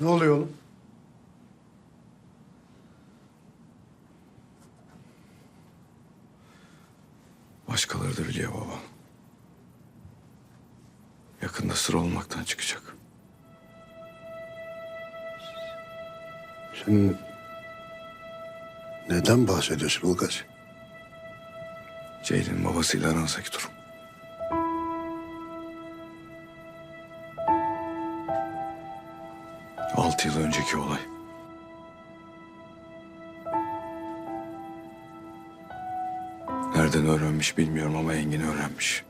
Ne oluyor oğlum? Başkaları da biliyor baba. Yakında sır olmaktan çıkacak. Sen neden bahsediyorsun Ulgaz? Ceylin'in babasıyla aranızdaki durum. Altı yıl önceki olay. Nereden öğrenmiş bilmiyorum ama Engin öğrenmiş.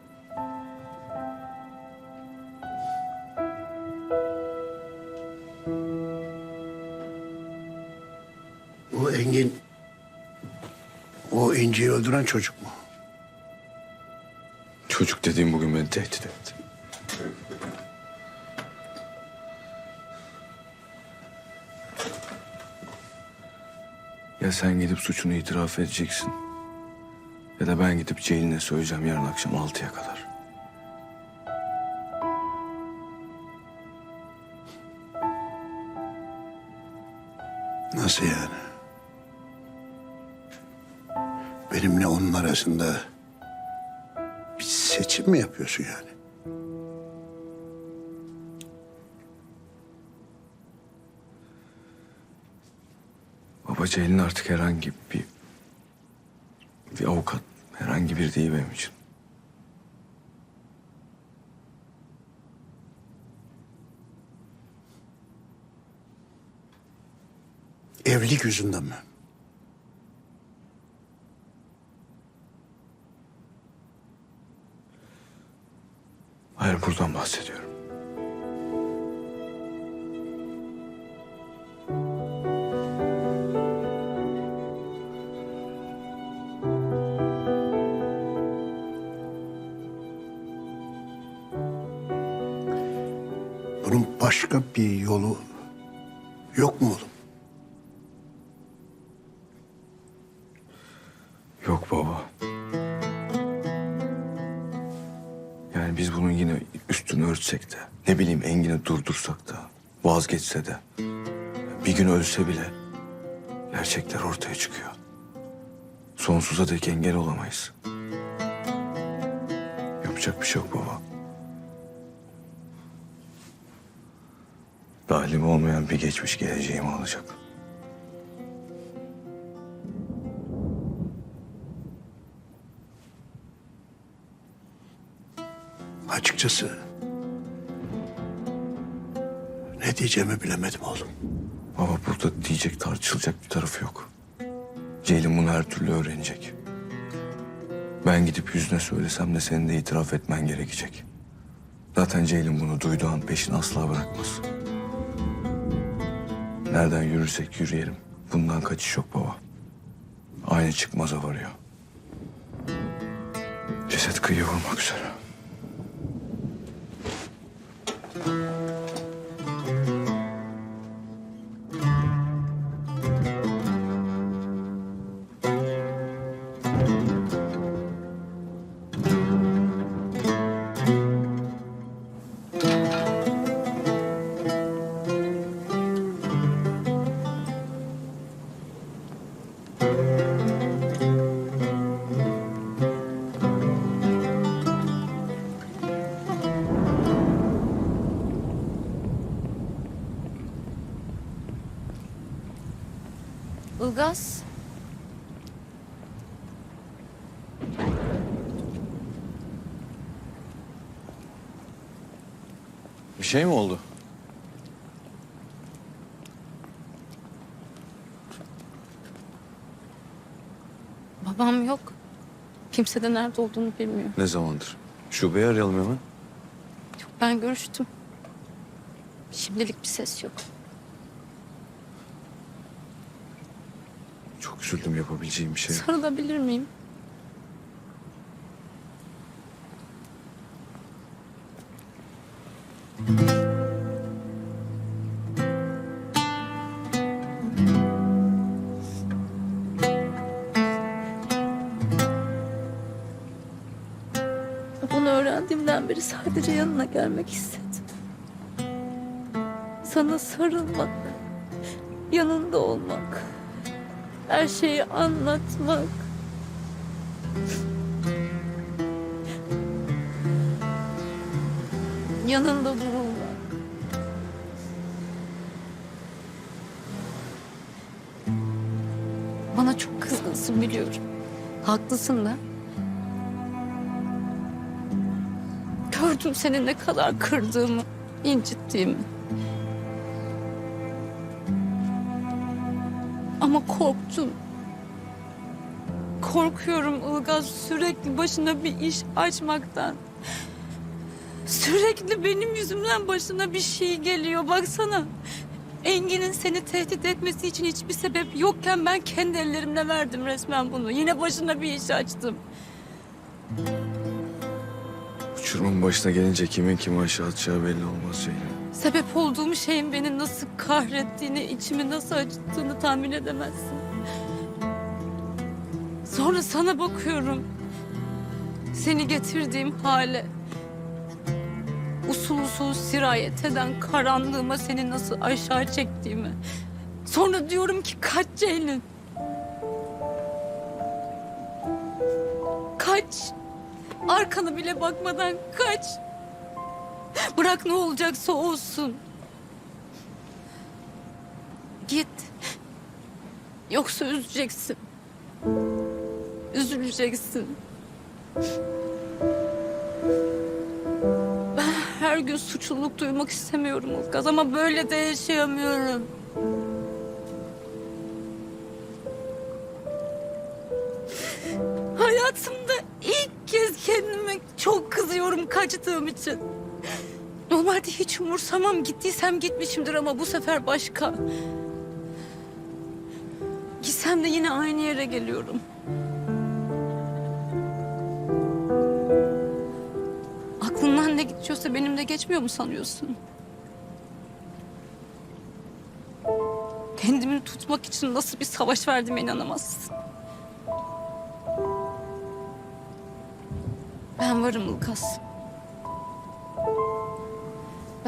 O Engin, o İnci'yi öldüren çocuk mu? Çocuk dediğim bugün beni tehdit etti. Ya sen gidip suçunu itiraf edeceksin. Ya da ben gidip Ceylin'e söyleyeceğim yarın akşam altıya kadar. Nasıl yani? Benimle onun arasında bir seçim mi yapıyorsun yani? Ceylin artık herhangi bir... Bir avukat, herhangi bir değil benim için. Evlilik yüzünden mi? Başka bir yolu yok mu oğlum? Yok baba. Yani biz bunun yine üstünü örtsek de, ne bileyim Engin'i durdursak da, vazgeçse de, bir gün ölse bile gerçekler ortaya çıkıyor. Sonsuza dek engel olamayız. Yapacak bir şey yok baba. Dahilim olmayan bir geçmiş geleceğimi alacak. Açıkçası ne diyeceğimi bilemedim oğlum. Ama burada diyecek tartışılacak bir tarafı yok. Ceylin bunu her türlü öğrenecek. Ben gidip yüzüne söylesem de senin de itiraf etmen gerekecek. Zaten Ceylin bunu duyduğu an peşini asla bırakmaz. Nereden yürürsek yürüyelim. Bundan kaçış yok baba. Aynı çıkmaza varıyor. Ceset kıyıya vurmak üzere. Ilgaz. Bir şey mi oldu? Babam yok. Kimse de nerede olduğunu bilmiyor. Ne zamandır? Şubeyi arayalım hemen. Yok ben görüştüm. Şimdilik bir ses yok. Üzüldüm yapabileceğim bir şey. yok. Miyim? Bunu öğrendiğimden beri sadece yanına gelmek istedim. sana sarılmak, yanında olmak, her şeyi anlatmak. Yanında durulmak. Bana çok kızgınsın biliyorum. Haklısın da. Gördüm seni ne kadar kırdığımı, incittiğimi. Ama korktum. Korkuyorum Ilgaz sürekli başına bir iş açmaktan. Sürekli benim yüzümden başına bir şey geliyor baksana. Engin'in seni tehdit etmesi için hiçbir sebep yokken ben kendi ellerimle verdim resmen bunu. Yine başına bir iş açtım. Uçurumun başına gelince kimin kimi aşağı atacağı belli olmaz Ceylin. Sebep olduğum şeyin beni nasıl kahrettiğini, içimi nasıl acıttığını tahmin edemezsin. Sonra sana bakıyorum. Seni getirdiğim hale. Usul usul sirayet eden karanlığıma seni nasıl aşağı çektiğimi. Sonra diyorum ki kaç Ceylin. Kaç. Arkana bile bakmadan kaç. Bırak ne olacaksa olsun. Git. Yoksa üzeceksin. Üzüleceksin. Ben her gün suçluluk duymak istemiyorum Ilgaz ama böyle de yaşayamıyorum. Hayatımda ilk kez kendime çok kızıyorum kaçtığım için. Normalde hiç umursamam. Gittiysem gitmişimdir ama bu sefer başka. Gitsem de yine aynı yere geliyorum. Aklından ne geçiyorsa benim de geçmiyor mu sanıyorsun? Kendimi tutmak için nasıl bir savaş verdiğime inanamazsın. Ben varım Ilgaz.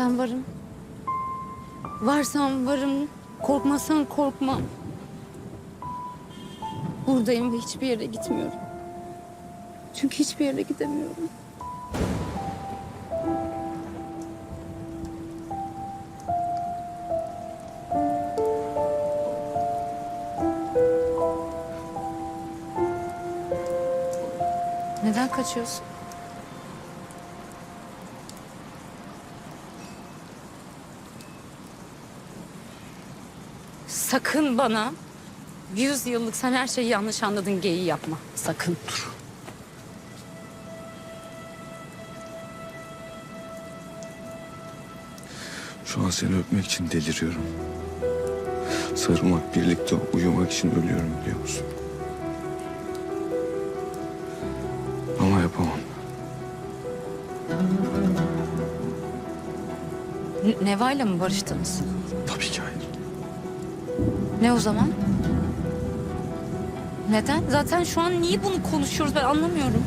Ben varım. Varsam varım, korkmasan korkmam. Buradayım ve hiçbir yere gitmiyorum. Çünkü hiçbir yere gidemiyorum. Neden kaçıyorsun? Sakın bana yüz yıllık sen her şeyi yanlış anladın geyiği yapma. Sakın. Dur. Şu an seni öpmek için deliriyorum. Sarılmak, birlikte uyumak için ölüyorum biliyor musun? Ama yapamam. Neva'yla mı barıştınız? Tabii ki hayır. Ne o zaman? Neden? Zaten şu an niye bunu konuşuyoruz ben anlamıyorum.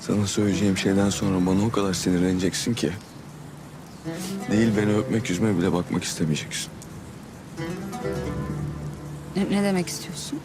Sana söyleyeceğim şeyden sonra bana o kadar sinirleneceksin ki. Değil beni öpmek yüzüme bile bakmak istemeyeceksin. Ne, ne demek istiyorsun?